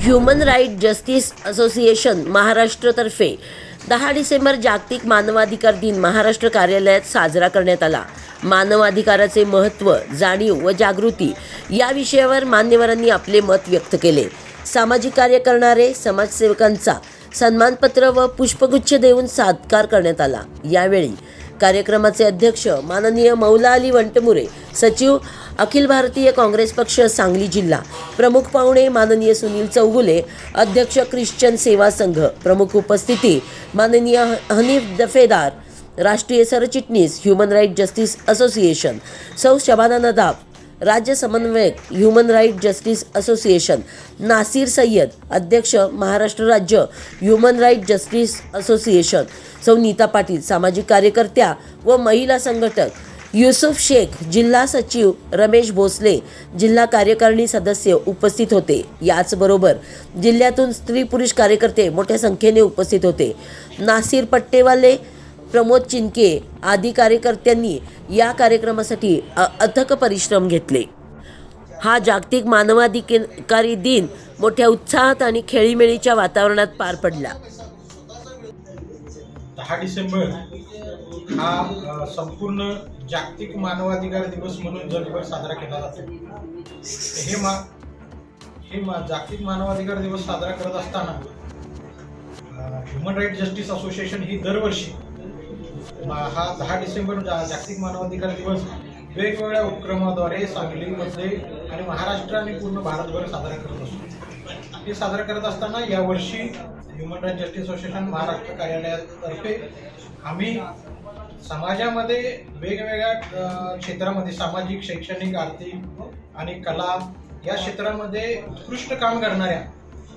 Human right justice association महाराष्ट्रतर्फे दहा December जागतिक मानवाधिकार दिन महाराष्ट्र कार्यालयात साजरा करण्यात आला. मानवाधिकाराचे महत्त्व जाणीव व जागृती या विषयावर मान्यवरांनी आपले मत व्यक्त केले. सामाजिक कार्य करणारे समाजसेवकांचा सन्मानपत्र व पुष्पगुच्छ देऊन सत्कार करण्यात आला. यावेळी कार्यक्रमाचे अध्यक्ष माननीय मौला अली वंटमुरे सचिव अखिल भारतीय काँग्रेस पक्ष सांगली जिल्हा. प्रमुख पाहुणे माननीय सुनील चौगुले अध्यक्ष ख्रिश्चन सेवा संघ प्रमुख उपस्थिती माननीय हनीफ दफेदार राष्ट्रीय सरचिटणीस ह्युमन राईट जस्टिस असोसिएशन सौ शबाना नदाब राज्य समन्वयक human right justice association Nasir Sayyed अध्यक्ष महाराष्ट्र राज्य ह्युमन राईट जस्टिस असोसिएशन सौ नीता पाटील सामाजिक कार्यकर्त्या व महिला संघटक युसुफ शेख जिल्हा सचिव रमेश भोसले जिल्हा कार्यकारिणी सदस्य उपस्थित होते. याचबरोबर जिल्ह्यातून स्त्री पुरुष कार्यकर्ते मोठ्या संख्येने उपस्थित होते. नासिर पट्टेवाले प्रमोद चिनके आदी कार्यकर्त्यांनी या कार्यक्रमासाठी अ- अथक परिश्रम घेतले. हा जागतिक मानवाधिकारी दिन मोठ्या उत्साहात आणि खेळीमेळीच्या वातावरणात पार पडला. दहा डिसेंबर हा संपूर्ण जागतिक मानवाधिकार दिवस म्हणून जगभर साजरा केला जातो. हे मा हे मा जागतिक मानवाधिकार दिवस साजरा करत असताना ह्युमन राईट जस्टिस असोसिएशन ही दरवर्षी हा दहा डिसेंबर जा जागतिक मानवाधिकार दिवस वेगवेगळ्या उपक्रमाद्वारे सांगलीमध्ये आणि महाराष्ट्र आणि पूर्ण भारतभर साजरा करत असतो. हे साजरा करत असताना यावर्षी human right justice association Maharashtra कार्यालयातर्फे आम्ही समाजामध्ये वेगवेगळ्या क्षेत्रामध्ये सामाजिक शैक्षणिक आर्थिक आणि कला या क्षेत्रामध्ये उत्कृष्ट काम करणाऱ्या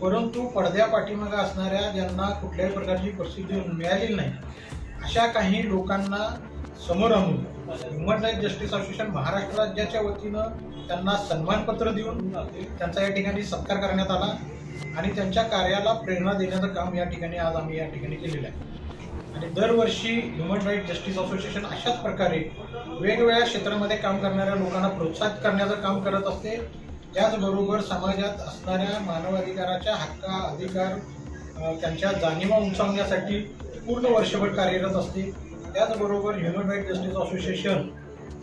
परंतु पडद्या पाठीमागं असणाऱ्या ज्यांना कुठल्याही प्रकारची प्रसिद्धी मिळालेली नाही अशा काही लोकांना समोर आणून human right justice association Maharashtra राज्याच्या वतीनं त्यांना सन्मानपत्र देऊन त्यांचा या ठिकाणी सत्कार करण्यात आला. आणि त्यांच्या कार्याला प्रेरणा देण्याचं काम या ठिकाणी आज आम्ही या ठिकाणी केलेलं आहे. आणि दरवर्षी ह्युमन राईट जस्टिस असोसिएशन अशाच प्रकारे वेगवेगळ्या क्षेत्रामध्ये काम करणाऱ्या लोकांना प्रोत्साहित करण्याचं काम करत असते. त्याचबरोबर समाजात असणाऱ्या मानवाधिकाराच्या हक्का अधिकार त्यांच्या जाणीवा उंचावण्यासाठी पूर्ण वर्षभर कार्यरत असते. त्याचबरोबर ह्युमन राईट जस्टिस असोसिएशन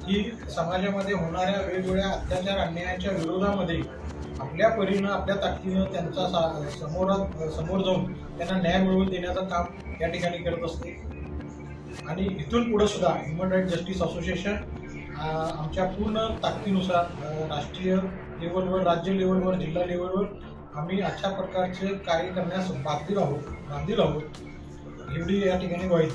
ही समाजामध्ये होणाऱ्या वेगवेगळ्या अत्याचार अन्यायाच्या विरोधामध्ये आपल्या परीनं आपल्या ताकदीनं त्यांचा सा समोरात समोर जाऊन त्यांना न्याय मिळवून देण्याचं काम या ठिकाणी करत असते. आणि इथून पुढे सुद्धा ह्युमन राईट जस्टिस असोसिएशन आमच्या पूर्ण ताकदीनुसार राष्ट्रीय लेवलवर राज्य लेवलवर जिल्हा लेवलवर आम्ही अशा प्रकारचे कार्य करण्यास बांधील आहोत बांधील आहोत. एवढी या ठिकाणी वाईट